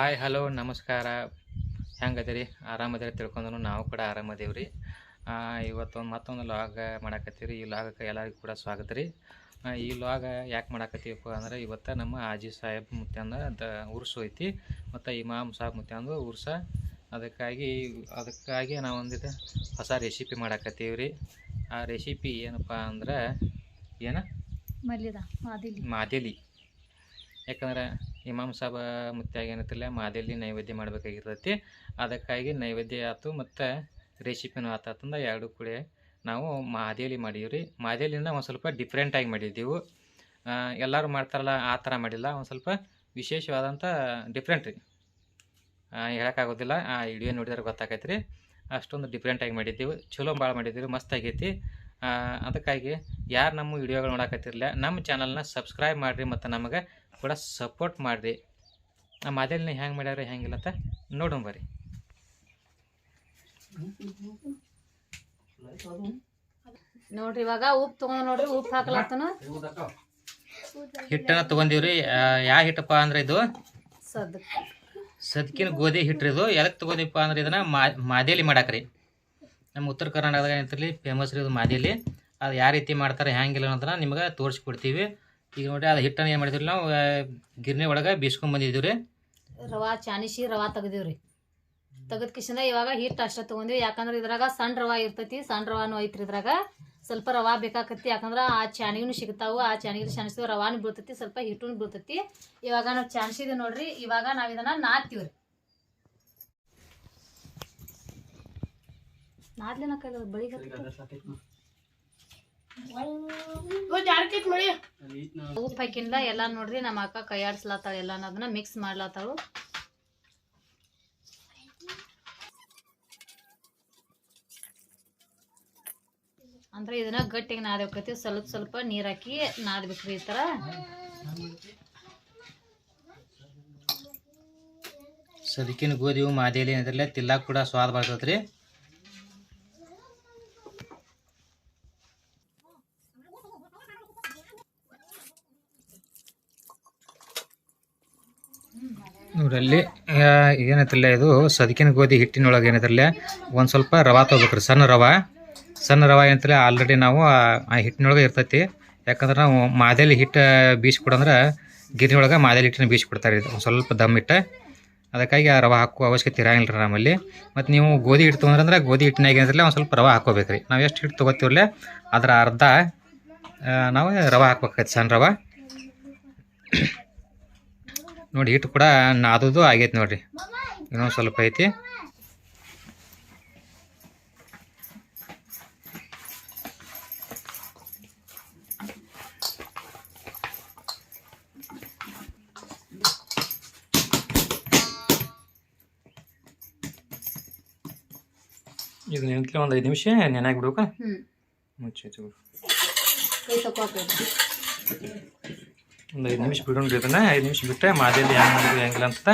Hi hello ನಮಸ್ಕಾರ. ಹೆಂಗದಿರಿ? ಆರಾಮದಿರಿ ತಿಳ್ಕೊಂಡ್ರು. ನಾವು ಕೂಡ ಆರಾಮದೇವು ರೀ ಇವತ್ತೊಂದು ಮತ್ತೊಂದು ಲಾಗ್ ಮಾಡಾಕತ್ತೀವಿ ರೀ ಈ ಲಾಗಕ್ಕೆ ಎಲ್ಲರಿಗೂ ಕೂಡ ಸ್ವಾಗತ ರೀ ಈ ಲಾಗ ಯಾಕೆ ಮಾಡಾಕತ್ತೀವಪ್ಪ ಅಂದ್ರೆ ಇವತ್ತು ನಮ್ಮ ಆಜಿ ಸಾಹೇಬ್ ಮುತ್ಯಂದ ದ ಉರ್ಸು ಐತಿ. ಮತ್ತು ಇಮಾಮ್ ಸಾಹೇಬ್ ಮುತ್ಯಂದು ಉರ್ಸ. ಅದಕ್ಕಾಗಿ ಅದಕ್ಕಾಗಿ ನಾವು ಒಂದಿದ ಹೊಸ ರೆಸಿಪಿ ಮಾಡಾಕತ್ತೀವಿ ರೀ ಆ ರೆಸಿಪಿ ಏನಪ್ಪ ಅಂದ್ರೆ ಏನ? ಮಾದಿಲಿ. ಮಾದೇಲಿ. ಯಾಕಂದ್ರೆ ಇಮಾಮ್ ಸಾಬ ಮುತ್ಯಾಗಿ ಏನತ್ತಿಲ್ಲ ಮಾದೇಲಿ ನೈವೇದ್ಯ ಮಾಡಬೇಕಾಗಿರ್ತೈತಿ. ಅದಕ್ಕಾಗಿ ನೈವೇದ್ಯ ಆಯ್ತು ಮತ್ತು ರೆಸಿಪಿನೂ ಆತಾತಂದ ಎರಡು ಕೂಡ ನಾವು ಮಾದೇಲಿ ಮಾಡೀವಿ ರೀ ಮಾದೇಲಿನ ಒಂದು ಸ್ವಲ್ಪ ಡಿಫ್ರೆಂಟಾಗಿ ಮಾಡಿದ್ದೀವಿ ಎಲ್ಲರೂ ಮಾಡ್ತಾರಲ್ಲ, ಆ ಥರ ಮಾಡಿಲ್ಲ. ಒಂದು ಸ್ವಲ್ಪ ವಿಶೇಷವಾದಂಥ ಡಿಫ್ರೆಂಟ್ ರೀ. ಹೇಳೋಕ್ಕಾಗೋದಿಲ್ಲ. ಆ ವಿಡಿಯೋ ನೋಡಿದ್ರೆ ಗೊತ್ತಾಕೈತೆ ರೀ ಅಷ್ಟೊಂದು ಡಿಫ್ರೆಂಟಾಗಿ ಮಾಡಿದ್ದೀವಿ ಚಲೋ ಭಾಳ ಮಾಡಿದ್ದೀವಿ ಮಸ್ತ್ ಆಗೈತಿ. ಅದಕ್ಕಾಗಿ ಯಾರು ನಮ್ಮ ವಿಡಿಯೋಗಳು ನೋಡಕತ್ತಿರಲಿಲ್ಲ ನಮ್ಮ ಚಾನಲ್ನ ಸಬ್ಸ್ಕ್ರೈಬ್ ಮಾಡಿರಿ ಮತ್ತು ನಮಗೆ ಕೂಡ ಸಪೋರ್ಟ್ ಮಾಡಿರಿ ನಮ್ಮ ಮಾದೇಲಿನ ಹ್ಯಾಂಗೆ ಮಾಡ್ಯಾರ ಹೆಂಗಿಲ್ಲ ಅಂತ ನೋಡೋಣ ಬರ್ರಿ. ನೋಡ್ರಿ ಇವಾಗ ಉಪ್ಪು ತಗೊಂಡ್ ನೋಡ್ರಿ ಉಪ್ಪು ಹಾಕ್ಲತ್ತನ ಹಿಟ್ಟನ್ನ ತಗೊಂಡಿವ್ರಿ. ಯಾವ ಹಿಟ್ಟಪ್ಪ ಅಂದ್ರೆ ಇದು? ಸದ್ ಸದ್ಕಿನ ಗೋಧಿ ಹಿಟ್ಟು ಇದು. ಎದಕ್ಕೆ ತಗೊಂಡಿಪ್ಪ ಅಂದ್ರೆ ಇದನ್ನ ಮಾದೇಲಿ ಮಾಡಾಕ್ರಿ. ನಮ್ಮ ಉತ್ತರ ಕರ್ನಾಟಕದಾಗ ಏನಂತಿರಲಿ ಫೇಮಸ್ ರೀ ಇದು ಮಾದೇಲಿ. ಅದು ಯಾವ ರೀತಿ ಮಾಡ್ತಾರೆ ಹ್ಯಾಂಗಿಲ್ಲ ಅನ್ನೋದನ್ನ ನಿಮ್ಗೆ ತೋರಿಸ್ಕೊಡ್ತೀವಿ ಈಗ ನೋಡ್ರಿ, ಅದು ಹಿಟ್ಟನ್ನು ಏನು ಮಾಡಿದ್ರಿ ನಾವು ಗಿರ್ಣಿ ಒಳಗೆ ಬೀಸ್ಕೊಂಡ್ ಬಂದಿದ್ದೀವಿ ರೀ ರವಾ ಚಾನಿಸಿ ರವಾ ತೆಗ್ದಿವ್ರಿ. ತೆಗದ್ ಕಿಶನ ಇವಾಗ ಹಿಟ್ಟು ಅಷ್ಟ ತಗೊಂಡಿವಿ. ಯಾಕಂದ್ರೆ ಇದ್ರಾಗ ಸಣ್ಣ ರವಾ ಇರ್ತೈತಿ, ಸಣ್ಣ ರವಾನು ಐತ್ರಿ ಇದ್ರಾಗ. ಸ್ವಲ್ಪ ರವಾ ಬೇಕಾಕತಿ ಯಾಕಂದ್ರ ಆ ಚಾನಿಗೂ ಸಿಗ್ತಾವು, ಆ ಚಾನಿಗೆ ಚಾನಿಸಿದ ರವಾನು ಬೀಳ್ತೈತಿ, ಸ್ವಲ್ಪ ಹಿಟ್ಟು ಬೀಳ್ತೈತಿ. ಇವಾಗ ನಾವು ಚಾಣಿಸಿದ್ವಿ ನೋಡ್ರಿ, ಇವಾಗ ನಾವ್ ಇದನ್ನ ನಾದ್ತೀವ್ರಿ. ನಾದ್ಲೇನ ಕೈ ಉಪ್ಪು ಹಾಕಿಂದ ಎಲ್ಲ ನೋಡ್ರಿ ನಮ್ಮ ಅಕ್ಕ ಕೈಯಾಡ್ಸ್ಲತ್ತಾಳ ಎಲ್ಲ ಅದನ್ನ ಮಿಕ್ಸ್ ಮಾಡ್ಲತ್ತಾಳು. ಅಂದ್ರೆ ಇದನ್ನ ಗಟ್ಟಿಗೆ ನಾದ್ಬೇಕತಿ ಸ್ವಲ್ಪ ಸ್ವಲ್ಪ ನೀರ್ ಹಾಕಿ ನಾದ್ಬೇಕ್ರಿ ಈ ತರ. ಸದಕಿನ ಗೋಧಿ ಮಾದೇಲಿ ಏನಂದ್ರಲ್ಲ ತಿನ್ನಾಕ ಕೂಡ ಸ್ವಾದ ಬರ್ತೈತೆ ನೋಡ್ರಲ್ಲಿ ಏನೈತಿಲ್ಲ ಇದು? ಸದಕಿನ ಗೋಧಿ ಹಿಟ್ಟಿನೊಳಗೆ ಏನೈತಿಲ್ಲ? ಒಂದು ಸ್ವಲ್ಪ ರವಾ ತೊಗೋಬೇಕ್ರಿ, ಸಣ್ಣ ರವಾ. ಸಣ್ಣ ರವಾ ಏನಂತಲ್ಲ ಆಲ್ರೆಡಿ ನಾವು ಆ ಹಿಟ್ಟಿನೊಳಗೆ ಇರ್ತೈತಿ. ಯಾಕಂದ್ರೆ ನಾವು ಮಾದೇಲಿ ಹಿಟ್ಟು ಬೀಸ್ಕೊಡಂದ್ರೆ ಗಿರಿನೊಳಗೆ ಮಾದೇಲಿ ಹಿಟ್ಟಿನ ಬೀಸ್ಕೊಡ್ತಾರೆ ಇದು. ಒಂದು ಸ್ವಲ್ಪ ದಮ್ ಇಟ್ಟು ಅದಕ್ಕಾಗಿ ಆ ರವೆ ಹಾಕುವ ಅವಶ್ಯಕತೆ ಇರಂಗಿಲ್ಲ ರೀ ನಮ್ಮಲ್ಲಿ. ಮತ್ತು ನೀವು ಗೋಧಿ ಹಿಟ್ಟು ತೊಗೊಂಡ್ರೆ ಗೋಧಿ ಹಿಟ್ಟಿನಾಗ ಏನಂದ್ರೆ ಒಂದು ಸ್ವಲ್ಪ ರವೆ ಹಾಕೋಬೇಕು ರೀ ನಾವು ಎಷ್ಟು ಹಿಟ್ಟು ತೊಗೋತೀವಲ್ಲ ಅದರ ಅರ್ಧ ನಾವು ರವೆ ಹಾಕ್ಬೇಕಾಯ್ತು ಸಣ್ಣ ರವೆ. ನೋಡಿ ಹಿಟ್ಟು ಕೂಡ ನಾದೋದು ಆಗೈತೆ ನೋಡ್ರಿ. ಇನ್ನೊಂದು ಸ್ವಲ್ಪ ಐತಿ. ಇದು ನೆನ್ಕಲೆ ಒಂದು ಐದು ನಿಮಿಷ ನೆನಾಗಿ ಬಿಡ್ಬೇಕಾ ಹ್ಮ್. ಮುಚ್ಚಿ ಹಚ್ಚು. ಕೈ ತಕೋಬೇಕು ಒಂದು ಐದು ನಿಮಿಷ ಬಿಡೋಣ ಇದನ್ನ ಐದು ನಿಮಿಷ ಬಿಟ್ಟೆ ಮಾದೇಲಿ ಹೆಂಗೆ ಮಾಡಿದ್ವಿ ಹೆಂಗಿಲ್ಲ ಅಂತ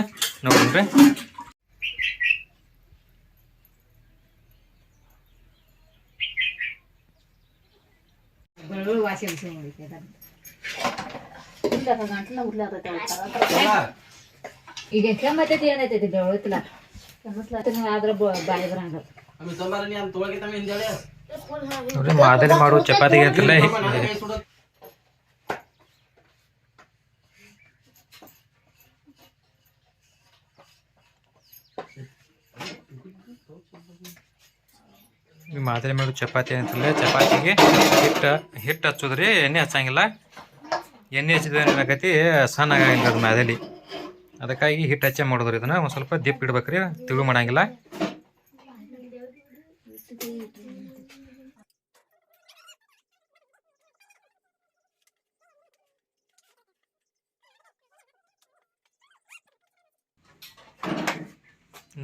ಉರ್ಲಾತೈತಿ ಈಗ ಕೆಮ್ಮತ್ತೈತಿ ಏನೈತೈತಿ ಬೆಳ್ಳುಳ್ಳಿಲ್ಲ ಕೆಮ್ಮಸ್ಲಾತೀನಿ ಆದ್ರ ಬಾಯಿ ಬರಂಗ ಮಾದಲಿ ಮಾಡೋ ಚಪಾತಿಗೆ ಅಂತಿಲ್ಲ ಈ ಮಾದಲಿ ಮಾಡು ಚಪಾತಿ ಅಂತಿಲ್ಲ ಚಪಾತಿಗೆ ಹಿಟ್ಟು ಹಿಟ್ಟು ಹಚ್ಚೋದ್ರಿ, ಎಣ್ಣೆ ಹಚ್ಚಂಗಿಲ್ಲ. ಎಣ್ಣೆ ಹಚ್ಚಿದ್ರೆ ಏನಾಗತಿ ಸಣ್ಣ ಅದು ಮಾದಲಿ ಅದಕ್ಕಾಗಿ ಹಿಟ್ಟು ಹಚ್ಚೆ ಮಾಡೋದ್ರಿ ಇದನ್ನ. ಒಂದು ಸ್ವಲ್ಪ ದಿಪ್ ಇಡ್ಬೇಕ್ರಿ, ತಿಳು ಮಾಡಂಗಿಲ್ಲ.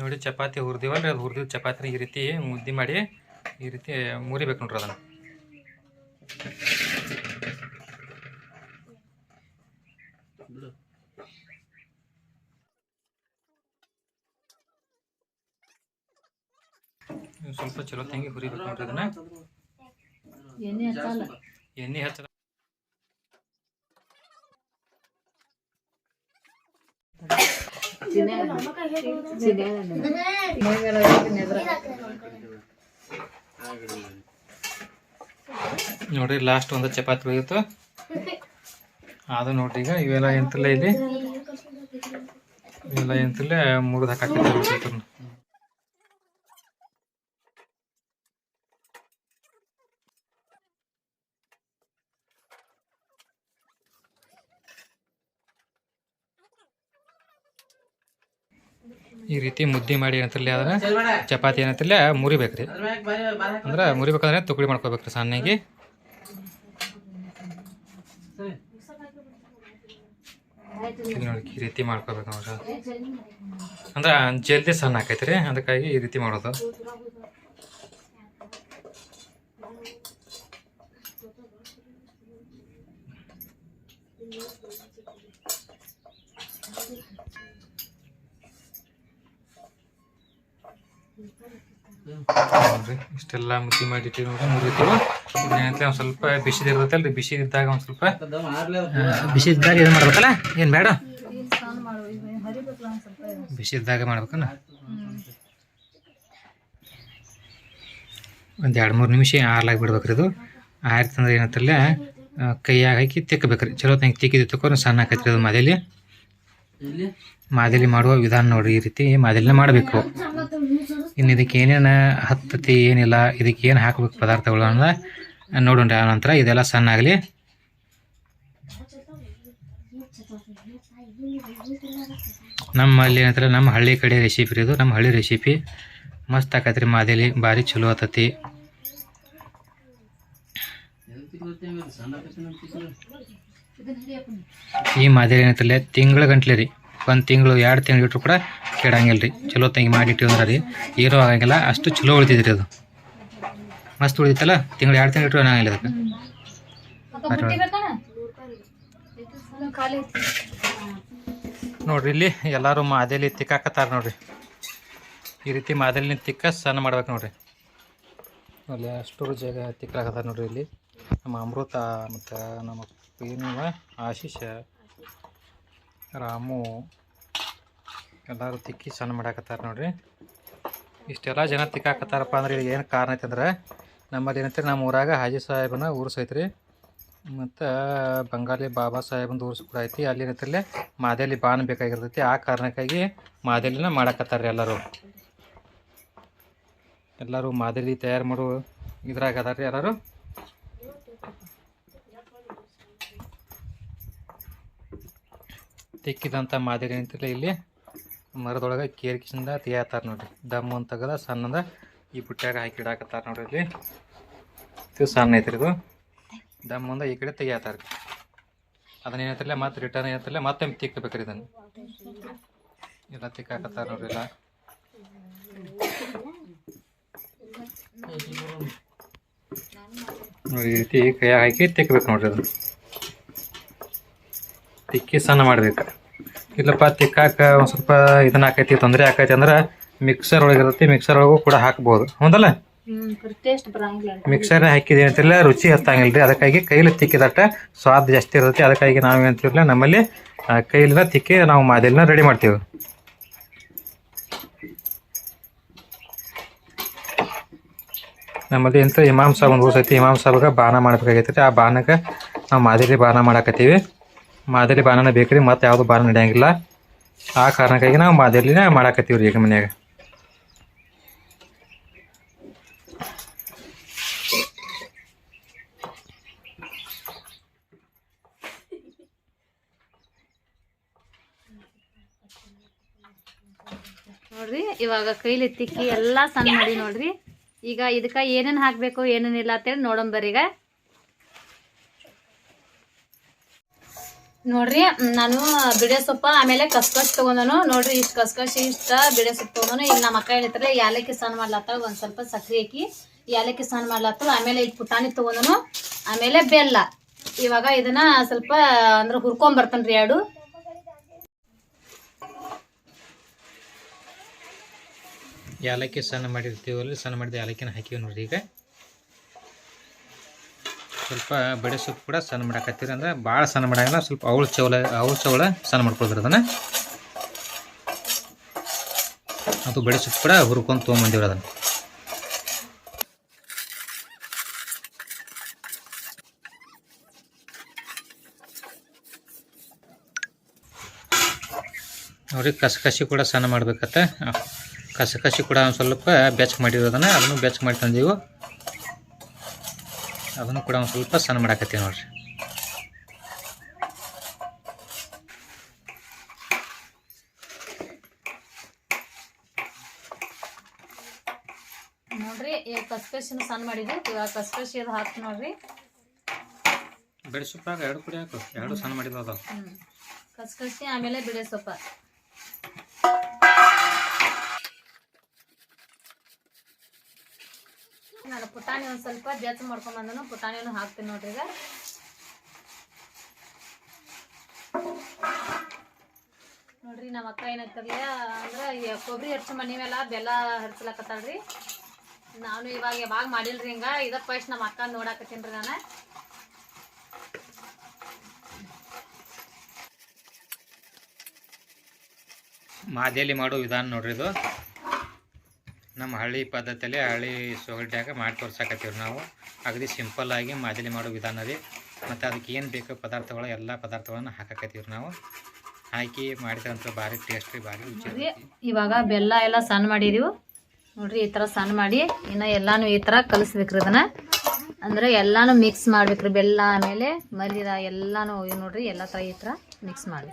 ನೋಡಿ, ಚಪಾತಿ ಹುರಿದಿವಲ್ಲ ಹುರಿದಿದ್ದು ಚಪಾತಿ ಈ ರೀತಿ ಮುದ್ದೆ ಮಾಡಿ ಈ ರೀತಿ ಮುರಿಬೇಕು ನೋಡ್ರಿ ಅದನ್ನು. ಸ್ವಲ್ಪ ಚಲೋ ತಂಗಿ ಹುರಿಬೇಕು ನೋಡ್ರಿ ಅದನ್ನ. ಎಣ್ಣೆ ಹಚ್ಚಲ್ಲ. ಎಣ್ಣೆ ಹಚ್ಚ ನೋಡ್ರಿ ಲಾಸ್ಟ್ ಒಂದು ಚಪಾತಿ ಉಳಿಯಿತು ಅದು ನೋಡ್ರಿ ಈಗ, ಇವೆಲ್ಲ ಎಂತಲೇ ಇಲ್ಲಿ? ಇವೆಲ್ಲ ಎಂತಿಲ್ಲ ಮುರಿದು ಹಾಕಾಕತ್ತಾರೆ ಈ ರೀತಿ ಮುದ್ದೆ ಮಾಡಿ ಏನಂತಿರಲಿ ಅದನ್ನ ಚಪಾತಿ ಏನಂತಿರಲಿ ಮುರಿಬೇಕ್ರಿ ಅಂದ್ರೆ ಮುರಿಬೇಕಂದ್ರೆ ತುಕಡಿ ಮಾಡ್ಕೋಬೇಕ್ರಿ ಸಣ್ಣಗೆ. ನೋಡಿ ಈ ರೀತಿ ಮಾಡ್ಕೋಬೇಕು ನೋಡ್ರಿ ಅಂದ್ರೆ ಜಲ್ದಿ ಸಣ್ಣ ಆಕೈತ್ರಿ ಅದಕ್ಕಾಗಿ ಈ ರೀತಿ ಮಾಡೋದು. ನೋಡ್ರಿ ಇಷ್ಟೆಲ್ಲ ಮುದ್ದೆ ಮಾಡಿ ನೋಡಿ ಮುರಿತೀವಿ ಏನಂತ ಒಂದು ಸ್ವಲ್ಪ ಬಿಸಿದಿರ್ತೈತಲ್ರಿ ಬಿಸಿ ಇದ್ದಾಗ ಒಂದು ಸ್ವಲ್ಪ ಬಿಸಿ ಇದ್ದಾಗ ಏನು ಮಾಡ್ಬೇಕಲ್ಲ? ಏನು ಬೇಡ? ಬಿಸಿ ಇದ್ದಾಗ ಮಾಡ್ಬೇಕಲ್ಲ ಒಂದು ಎರಡು ಮೂರು ನಿಮಿಷ ಆರ್ಲಾಗಿ ಬಿಡ್ಬೇಕ್ರಿ ಇದು. ಆರ್ತಂದ್ರೆ ಏನಂತಲ್ಲ ಕೈಯಾಗ ಹಾಕಿ ತಿಕ್ಕಬೇಕ್ರಿ ಚಲೋ ತಂಗೆ ತಿಕ್ಕಿದ್ದು ತಕೊಂಡು ಸಣ್ಣ ಆಕೈತ್ರಿ ಅದು ಮಾದೇಲಿ. ಮಾದೇಲಿ ಮಾಡುವ ವಿಧಾನ ನೋಡ್ರಿ, ಈ ರೀತಿ ಮಾದಲಿನ ಮಾಡಬೇಕು. ಇನ್ನು ಇದಕ್ಕೆ ಏನೇನು ಹತ್ತತಿ ಏನಿಲ್ಲ, ಇದಕ್ಕೆ ಏನು ಹಾಕಬೇಕು ಪದಾರ್ಥಗಳು ಅನ್ನೋದ ನೋಡೋಣ ಆ ನಂತರ ಇದೆಲ್ಲ ಸಣ್ಣ ಆಗಲಿ ನಮ್ಮಲ್ಲಿ ಏನಂತಾರೆ, ನಮ್ಮ ಹಳ್ಳಿ ಕಡೆ ರೆಸಿಪಿ ರೀ ಇದು. ನಮ್ಮ ಹಳ್ಳಿ ರೆಸಿಪಿ ಮಸ್ತ್ ಆಕತ್ರಿ ಮಾದಲಿ, ಭಾರಿ ಚಲೋ ಆತತಿ. ಈ ಮಾದರಿ ಏನಂತಲ್ಲ ತಿಂಗಳ ಗಂಟ್ಲೆ ರೀ. ಒಂದು ತಿಂಗಳು ಎರಡು ತಿಂಗಳು ಇಟ್ಟರು ಕೂಡ ಕೆಡಂಗಿಲ್ಲ ರೀ ಚಲೋ ತಂಗಿ ಮಾಡಿಟ್ಟಿವಂದ್ರೆ ರೀ. ಏನೂ ಆಗಂಗಿಲ್ಲ ಅಷ್ಟು ಚಲೋ ಉಳಿತೈತ್ರಿ ಅದು. ಮಸ್ತ್ ಉಳಿತೈತಲ್ಲ ತಿಂಗಳು ಎರಡು ತಿಂಗಳು ಇಟ್ಟರು ಏನಾಗಿಲ್ಲ ಅದಕ್ಕೆ. ನೋಡ್ರಿ ಇಲ್ಲಿ ಎಲ್ಲರೂ ಮಾದೇಲಿ ತಿಕ್ಕಾಕತ್ತಾರ ನೋಡ್ರಿ. ಈ ರೀತಿ ಮಾದೇಲಿನ ತಿಕ್ಕ ಸಣ್ಣ ಮಾಡ್ಬೇಕು ನೋಡ್ರಿ. ಅಲ್ಲಿ ಅಷ್ಟು ಜಾಗ ತಿಕ್ಕಾಕತ್ತಾರ ನೋಡ್ರಿ ಇಲ್ಲಿ. ನಮ್ಮ ಅಮೃತ ಮತ್ತು ನಮ್ಮ ಏನಿವ ಆಶೀಷ. ರಾಮು ಎಲ್ಲರೂ ತಿಕ್ಕಿ ಸಣ್ಣ ಮಾಡಾಕತ್ತಾರ ನೋಡ್ರಿ. ಇಷ್ಟೆಲ್ಲ ಜನ ತಿಕ್ಕಾಕತ್ತಾರಪ್ಪ ಅಂದ್ರೆ ಇಲ್ಲಿ ಏನು ಕಾರಣ ಐತಂದ್ರೆ ನಮ್ಮಲ್ಲಿ ಏನಂತಾರೆ ನಮ್ಮ ಊರಾಗ ಹಾಜಿ ಸಾಹೇಬನ ಊರ್ಸ್ ಐತ್ರಿ ಮತ್ತು ಬಂಗಾಲಿ ಬಾಬಾ ಸಾಹೇಬಂದು ಊರ್ಸ್ ಕೂಡ ಐತಿ. ಅಲ್ಲಿ ಏನಂತಲ್ಲೇ ಮಾದೇಲಿ ಬಾನ್ ಬೇಕಾಗಿರ್ತೈತಿ. ಆ ಕಾರಣಕ್ಕಾಗಿ ಮಾದೇಲಿನ ಮಾಡಾಕತ್ತಾರ ಎಲ್ಲರೂ. ಎಲ್ಲರೂ ಮಾದೇಲಿ ತಯಾರು ಮಾಡೋ ಇದ್ರಾಗ ಅದಾರ ಎಲ್ಲರೂ. ತಿಕ್ಕಿದಂಥ ಮಾದರಿ ಅಂತಿಲ್ಲ ಇಲ್ಲಿ ಮರದೊಳಗೆ ಕೇರ್ಕಿಸಿಂದ ತೆಗಿಯತ್ತಾರ ನೋಡ್ರಿ. ದಮ್ ಅಂತ ತೆಗದ ಸಣ್ಣದ ಈ ಬುಟ್ಟ್ಯಾಗ ಹಾಕಿ ಇಡಾಕತ್ತಾರ ನೋಡ್ರಿ ಇಲ್ಲಿ. ಇದು ಸಣ್ಣ ಐತ್ರಿ ಇದು. ದಮ್ ಅಂದ ಈ ಕಡೆ ತೆಗಿಯತ್ತಾರ. ಅದನ್ನ ಏನಂತಿಲ್ಲ ಮತ್ತೆ ರಿಟರ್ನ್ ಏನಂತಿಲ್ಲ ಮತ್ತೆ ತಿಕ್ಕಬೇಕ್ರಿ ಇದನ್ನು. ಎಲ್ಲ ತಿಕ್ಕಾಕತ್ತಾರ ನೋಡ್ರಿ ಇಲ್ಲ ನೋಡಿ ಈ ರೀತಿ ಕೈಯಾಗ ಹಾಕಿ ತಿಕ್ಕಬೇಕು ನೋಡ್ರಿ ಅದು ತಿಕ್ಕಿ ಸಣ್ಣ ಮಾಡ್ಬೇಕು. ಇಲ್ಲಪ್ಪ ತಿಕ್ಕಾಕ ಒಂದು ಸ್ವಲ್ಪ ಇದನ್ನ ಆಕೈತಿ ತೊಂದರೆ ಆಕೈತಿ ಅಂದ್ರೆ ಮಿಕ್ಸರ್ ಒಳಗಿರುತ್ತೆ ಮಿಕ್ಸರ್ ಒಳಗೂ ಕೂಡ ಹಾಕ್ಬೋದು. ಹೌದಲ್ಲ? ಮಿಕ್ಸರ್ ಹಾಕಿದೆ ಅಂತಿಲ್ಲ ರುಚಿ ಹತ್ತಂಗಿಲ್ಲ ರೀ ಅದಕ್ಕಾಗಿ ಕೈಲಿ ತಿಕ್ಕಿದಟ್ಟ ಸ್ವಾದ ಜಾಸ್ತಿ ಇರುತ್ತೆ. ಅದಕ್ಕಾಗಿ ನಾವು ನಮ್ಮಲ್ಲಿ ಕೈಲಿನ ತಿಕ್ಕಿ ನಾವು ಮಾದಲಿನ ರೆಡಿ ಮಾಡ್ತೀವಿ. ನಮ್ಮಲ್ಲಿ ಎಂತ ಇಮಾಮ್ ಸಾಬ್ ಒಂದು ಐತಿ ಇಮಾಮ್ ಸಾಬ್ಗೆ ಬಾನ ಮಾಡ್ಬೇಕಾಗೈತಿ ಆ ಬಾನಕ್ಕೆ ನಾವು ಮಾದಿಲಿ ಬಾನ ಮಾಡಾಕತ್ತೀವಿ. ಮಾದಲಿ ಬಾನನ ಬೇಕ್ರಿ, ಮತ್ತೆ ಯಾವುದು ಬಾನ ನಡೆಯಂಗಿಲ್ಲ ಆ ಕಾರಣಕ್ಕಾಗಿ ನಾವು ಮಾದಲಿನೇ ಮಾಡಾಕತ್ತೀವಿ ಈಗ ಮನ್ಯಾಗ. ನೋಡ್ರಿ, ಇವಾಗ ಕೈಲಿ ತಿಕ್ಕಿ ಎಲ್ಲಾ ಸಣ್ಣ ಮಾಡಿ ನೋಡ್ರಿ. ಈಗ ಇದಕ್ಕ ಏನೇನ್ ಹಾಕ್ಬೇಕು ಏನೇನಿಲ್ಲ ಅಂತೇಳಿ ನೋಡಂಬರ್ರಿ ನೋಡ್ರಿ, ನಾನು ಬಿಡೆ ಸೊಪ್ಪ, ಆಮೇಲೆ ಕಸ್ಕಸ್ ತಗೊಂಡನು. ನೋಡ್ರಿ, ಇಷ್ಟು ಕಸ್ಕಸ್ ಇಷ್ಟ ಬಿಡೆ ಸೊಪ್ಪು ತಗೊಂಡನು. ಈಗ ನಮ್ಮ ಅಕ್ಕ ಹೇಳ್ತಾರೆ ಯಾಲಕ್ಕಿ ಸ್ನಾನ ಮಾಡ್ಲತ್ತಾಳ, ಒಂದ್ ಸ್ವಲ್ಪ ಸಕ್ಕರೆ ಹಾಕಿ ಯಾಲಕ್ಕಿ ಸ್ನಾನ ಮಾಡ್ಲತ್ತಾಳ. ಆಮೇಲೆ ಇಲ್ಲಿ ಪುಟಾಣಿ ತಗೊಂಡನು. ಆಮೇಲೆ ಬೆಲ್ಲ. ಇವಾಗ ಇದನ್ನ ಸ್ವಲ್ಪ, ಅಂದ್ರೆ ಹುರ್ಕೊಂಡ್ ಬರ್ತನ್ರಿ ಎರಡು. ಯಾಲಕ್ಕಿ ಸ್ನಾನ ಮಾಡಿರ್ತೀವಲ್ಲ ಸಣ್ಣ ಮಾಡಿದ ಯಾಲಕ್ಕಿನ ಹಾಕಿವಿ ನೋಡ್ರಿ ಈಗ. ಸ್ವಲ್ಪ ಬಡೆ ಸೊಪ್ಪು ಕೂಡ ಸಣ್ಣ ಮಾಡಾಕತ್ತೀರಿ ಅಂದ್ರೆ ಭಾಳ ಸಣ್ಣ ಮಾಡಂಗಿಲ್ಲ ಸ್ವಲ್ಪ ಅವಳು ಚೌಳ ಅವಳು ಚೌಳ ಸಣ್ಣ ಮಾಡ್ಕೊಳ್ತೀರಿ ಅದನ್ನು. ಅದು ಸೊಪ್ಪು ಕೂಡ ಹುರ್ಕೊಂಡು ತೊಗೊಂಬಂದಿವ್ರಿ ಅದನ್ನು. ಅವ್ರಿಗೆ ಕಸಕಸಿ ಕೂಡ ಸಣ್ಣ ಮಾಡ್ಬೇಕತ್ತ. ಕಸಕಸಿ ಕೂಡ ಒಂದು ಸ್ವಲ್ಪ ಬೆಚ್ಚ ಮಾಡಿರೋದನ್ನ, ಅದನ್ನು ಬೆಚ್ಚಗೆ ಮಾಡಿ ತಂದೀವು. ಅದನ್ನು ಕೂಡ ಒಂದು ಸ್ವಲ್ಪ ಸಣ್ಣ ಮಾಡಾಕತ್ತೀವಿ ನೋಡ್ರಿ. ನೋಡ್ರಿ ಈಗ ಕಸ್ಕಸಿನ ಸಣ್ಣ ಮಾಡಿದ್ವಿ. ಇವಾಗ ಕಸ್ಕಸಿ ಅದು ಹಾಕಿ ನೋಡ್ರಿ. ಬೆಳೆ ಸೊಪ್ಪಾಗ ಎರಡು ಕುಡಿ ಹಾಕು. ಎರಡು ಸಣ್ಣ ಮಾಡಿದ್ವು ಅದಾವ. ಕಸ್ಕಸಿ ಆಮೇಲೆ ಬಿಡೆ ಸೊಪ್ಪ. ಒಂದು ಸ್ವಲ್ಪ ಬೆಚ್ಚ ಮಾಡ್ಕೊಂಡ್ ಬಂದನು. ಪುಟಾಣಿನೂ ಹಾಕ್ತೀನಿ ನೋಡ್ರಿ ಈಗ. ನೋಡ್ರಿ ನಮ್ಮ ಅಕ್ಕ ಏನೈತಿರ್ಲಿ ಅಂದ್ರೆ ಕೊಬ್ಬರಿ ಹೆಚ್ಚು ಮನಿ ಮೇಲೆ ಬೆಲ್ಲ ಹರ್ಸ್ಲಕತ್ತಾಳ್ರಿ. ನಾನು ಇವಾಗ ಯಾವಾಗ ಮಾಡಿಲ್ರಿ ಹಿಂಗ. ಇದ ಫಸ್ಟ್ ನಮ್ಮ ಅಕ್ಕ ನೋಡಾಕತ್ತೀನಿ ರೀ ನಾನು. ಮಾಡೋ ವಿಧಾನ ನೋಡ್ರಿ ಇದು. ನಮ್ಮ ಹಳ್ಳಿ ಪದ್ಧತಿಯಲ್ಲಿ ಹಳ್ಳಿ ಸೊಗಡ್ಯಾಗ ಮಾಡಿ ತೋರ್ಸಾಕತ್ತೀವಿ ನಾವು. ಅಗದಿ ಸಿಂಪಲ್ ಆಗಿ ಮಾದಲಿ ಮಾಡೋ ವಿಧಾನ ರೀ. ಮತ್ತು ಅದಕ್ಕೆ ಏನು ಬೇಕು ಪದಾರ್ಥಗಳು ಎಲ್ಲ ಪದಾರ್ಥಗಳನ್ನು ಹಾಕಕತ್ತೀವಿ ನಾವು. ಹಾಕಿ ಮಾಡಿದಂಥ ಭಾರಿ ಟೇಸ್ಟ್ ರೀ ಭಾರಿ ರುಚಿ ಇವಾಗ ಬೆಲ್ಲ ಎಲ್ಲ ಸಣ್ಣ ಮಾಡಿದೀವಿ. ನೋಡ್ರಿ ಈ ಥರ ಸಣ್ಣ ಮಾಡಿ ಇನ್ನು ಎಲ್ಲಾನು ಈ ಥರ ಕಲಿಸ್ಬೇಕ್ರಿ ಅದನ್ನು ಅಂದ್ರೆ ಎಲ್ಲಾನು ಮಿಕ್ಸ್ ಮಾಡ್ಬೇಕ್ರಿ ಬೆಲ್ಲ ಆಮೇಲೆ ಮಲ್ಲಿದ ಎಲ್ಲಾನು ನೋಡ್ರಿ ಎಲ್ಲ ಥರ ಈ ಥರ ಮಿಕ್ಸ್ ಮಾಡಿ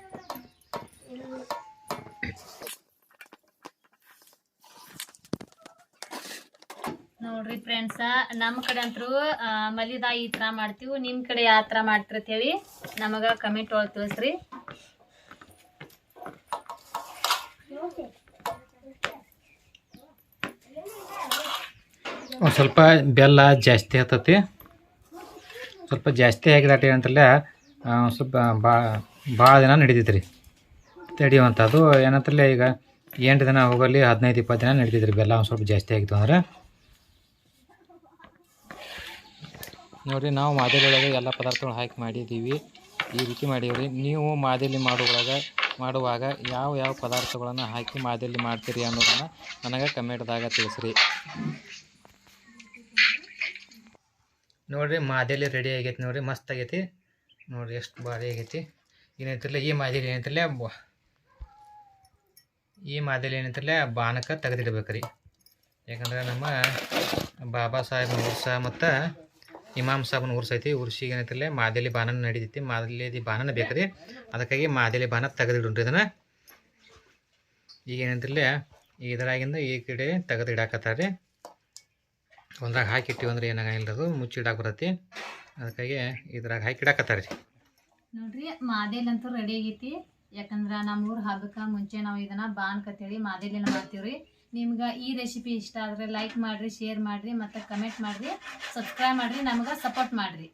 ನೋಡ್ರಿ ಫ್ರೆಂಡ್ಸ ನಮ್ಮ ಕಡೆ ಅಂತರೂ ಮಲಿದಾ ಈ ಥರ ಮಾಡ್ತೀವಿ. ನಿಮ್ಮ ಕಡೆ ಯಾವ ಥರ ಮಾಡ್ತಿರ್ತೇವಿ? ನಮಗೆ ಕಮೆಂಟ್ ಒಳಗೆ ತಿಳಿಸ್ರಿ. ಒಂದು ಸ್ವಲ್ಪ ಬೆಲ್ಲ ಜಾಸ್ತಿ ಆಗ್ತತಿ ಸ್ವಲ್ಪ ಜಾಸ್ತಿ ಆಗಿದೆ ಏನಂತಲ್ಲ ಸ್ವಲ್ಪ ಭಾಳ ಭಾಳ ದಿನ ನಡೀತೈತ್ರಿ. ತಡಿಯುವಂಥದ್ದು. ಏನಂತಲ್ಲ ಈಗ ಎಂಟು ದಿನ ಹೋಗಲಿ, ಹದಿನೈದು, ಇಪ್ಪತ್ತು ದಿನ ನಡೀತಿದ್ರಿ ಬೆಲ್ಲ ಒಂದು ಸ್ವಲ್ಪ ಜಾಸ್ತಿ ಆಗಿತ್ತು ಅಂದ್ರೆ. ನೋಡಿರಿ, ನಾವು ಮಾದಲಿ ಒಳಗೆ ಎಲ್ಲ ಪದಾರ್ಥಗಳು ಹಾಕಿ ಮಾಡಿದ್ದೀವಿ ಈ ರೀತಿ ಮಾಡೀವ್ರಿ. ನೀವು ಮಾದಲಿ ಮಾಡುವಾಗ ಮಾಡುವಾಗ ಯಾವ ಯಾವ ಪದಾರ್ಥಗಳನ್ನು ಹಾಕಿ ಮಾದಲಿ ಮಾಡ್ತೀರಿ ಅನ್ನೋದನ್ನು ನನಗೆ ಕಮೆಂಟ್ದಾಗ ತಿಳಿಸ್ರಿ. ನೋಡಿರಿ ಮಾದಲಿ ರೆಡಿ ಆಗೈತಿ ನೋಡ್ರಿ, ಮಸ್ತ್ ಆಗೈತಿ. ನೋಡಿರಿ, ಎಷ್ಟು ಭಾರಿ ಆಗೈತಿ. ಏನೈತಿರಲ್ಲ ಈ ಮಾದಲಿ ಏನೈತಿರಲ್ಲ ಈ ಮಾದಲಿ ಏನೈತಿರಲ್ಲ ಬಾನಕ್ಕೆ ತೆಗೆದಿಡ್ಬೇಕು ರೀ ಯಾಕಂದ್ರೆ ನಮ್ಮ ಬಾಬಾ ಸಾಹೇಬ್ ಮೂರ್ಸ ಮತ್ತು ಇಮಾಮ್ ಸಾಬನ್ ಉರ್ಸೈತಿ ಐತಿ ಉರ್ಸಿಗೆ ಏನೈತಿರಲ್ಲ ಮಾದಲಿ ಬಾನನ ನಡೀತೈತಿ ಮಾದಲಿ ಬಾನನ ಬೇಕ್ರಿ ಅದಕ್ಕಾಗಿ ಮಾದಲಿ ಬಾನ ತೆಗೆದಿಡ್ರಿ ಇದನ್ನು. ಈಗ ಏನಂತಿರಲಿ ಇದರಾಗಿಂದ ಈ ಕಡೆ ತೆಗೆದು ಇಡಾಕತ್ತಾರ ಒಂದ್ರಾಗ ಹಾಕಿಟ್ಟಿವಿ ಅಂದ್ರೆ ಏನಾಗಿಲ್ಲ ಅದು ಮುಚ್ಚಿಡಾಕ ಬರತ್ತಿ. ಅದಕ್ಕಾಗಿ ಇದ್ರಾಗ ಹಾಕಿ ರೀ ನೋಡ್ರಿ, ಮಾದೇಲಿ ಅಂತೂ ರೆಡಿ ಆಗೈತಿ. ಯಾಕಂದ್ರ ನಮ್ಮ ಊರ್ ಹಬ್ಬಕ್ಕ ಮುಂಚೆ ನಾವು ಇದನ್ನ ಬಾನ್ ಕತ್ತೇಳಿ ಮಾದೇಲಿನ ಮಾಡ್ತೀವ್ರಿ. ನಿಮ್ಗೆ ಈ ರೆಸಿಪಿ ಇಷ್ಟ ಆದರೆ ಲೈಕ್ ಮಾಡಿರಿ ಶೇರ್ ಮಾಡಿರಿ, ಮತ್ತು ಕಮೆಂಟ್ ಮಾಡಿರಿ ಸಬ್ಸ್ಕ್ರೈಬ್ ಮಾಡಿರಿ, ನಮ್ಗೆ ಸಪೋರ್ಟ್ ಮಾಡ್ರಿ.